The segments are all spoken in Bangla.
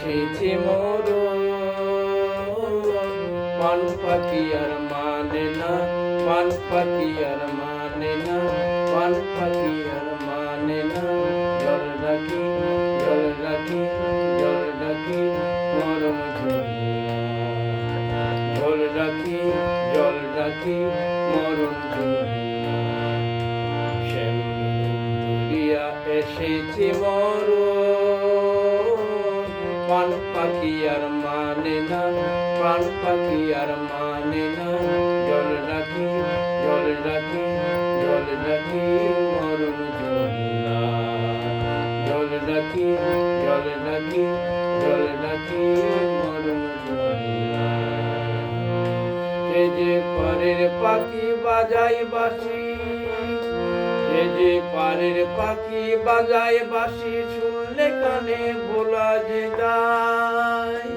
এসেছে মোর পান পাখি আর মানে না পান পাখি আর মানে না পান পাখি আর মানে না। জল রাখি জল রাখি জল রাখি ঝুলিয়া জল রাখি জল রাখি ঝুলিয়া শ্যামলিয়া এসেছে মর পান পাখি আর মানে না, প্রাণ পাখি আর মানে না। জল রাখি জল রাখি জল রাখি, মরণ ঝুলিয়া জল রাখি জল রাখি জল রাখি, মরণ সে যে পরের পাখি বাজায় বাসি যে পারের পাখি বাজায় বাসি শুনলে কানে ভোলা যে যায়।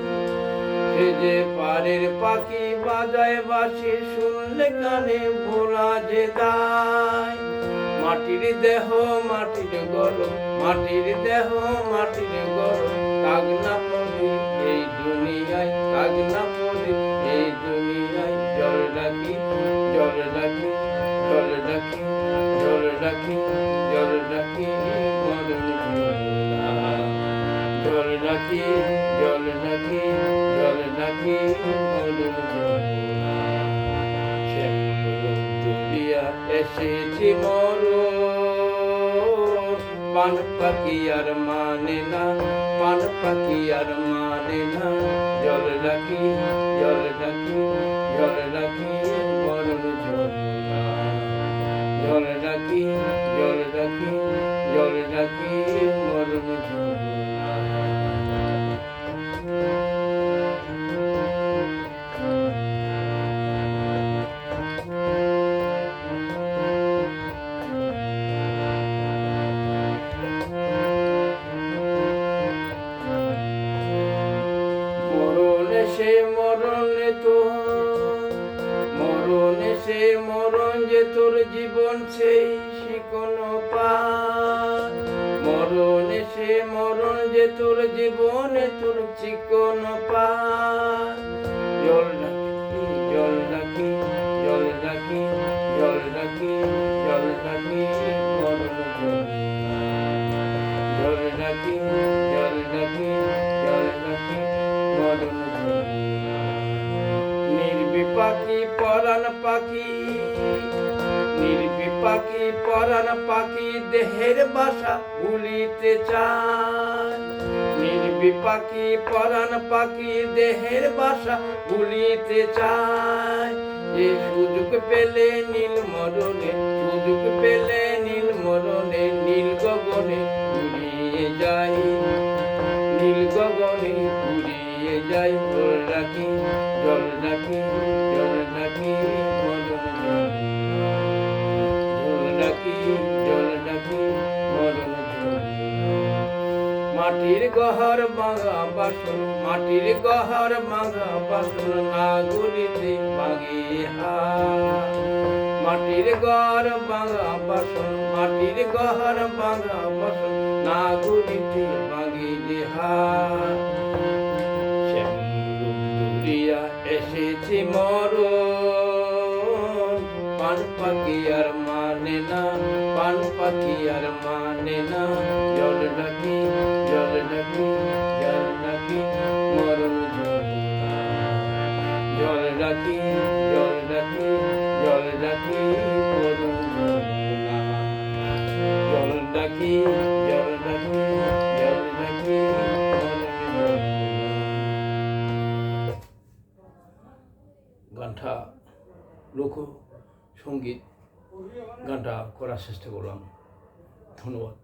সে যে পারের পাখি বাজায় বাসি শুনলে কানে ভোলা যে যায়। মাটির দেহ, মাটির গরম মাটির দেহ, মাটির গরম কাগ না পড়ি এই দুনিয়ায় কাগ না পড়ি এই দুনিয়ায়। জল রাখি, জল জল রাখি মরণ। জল রাখি মরণ এসেছি মর পান পাখি আর মানে না পান পাখি আর মানে না জল রাখি জল রাখি, মরণ সে মরণে তো মরণে সে মরণ যে তোর জীবন সেই। শিকন পার মরণে সে মরণ যে তোর জীবনে তোর চিকন পার জল রাখি জল রাখি জল রাখি জল রাখি জল রাখি, মরণ জল রাখি জল রাখি, জল পরাণ পাখি নির্বিপাকি পরাণ পাখি দেহের বাসা ভুলিতে চায়। নির্বিপাকি পরাণ পাখি দেহের বাসা ভুলিতে চায়। যে সুযোগ পেলে নীল মরণে, সুযোগ পেলে নীল মরণে, নীল গগনে মাটির গহর ভাঙা বাসন মাটির গহর ভাঙা বাসন না গুলিতে হা মাটির ঘর ভাঙা বাসন মাটির ঘর ভাঙা বাসন না গুলিতে হা দুলিয়া এসেছি মর পান পাখি আর না, পান আর মানে না। জল রাখি জল রাখি জল রাখি মরণ জল রাখি জল রাখি জল রাখি মরণ জল রাখি জল রাখি জল মরণ গানটা লোক সংগীত গানটা করার চেষ্টা করলাম। ধন্যবাদ।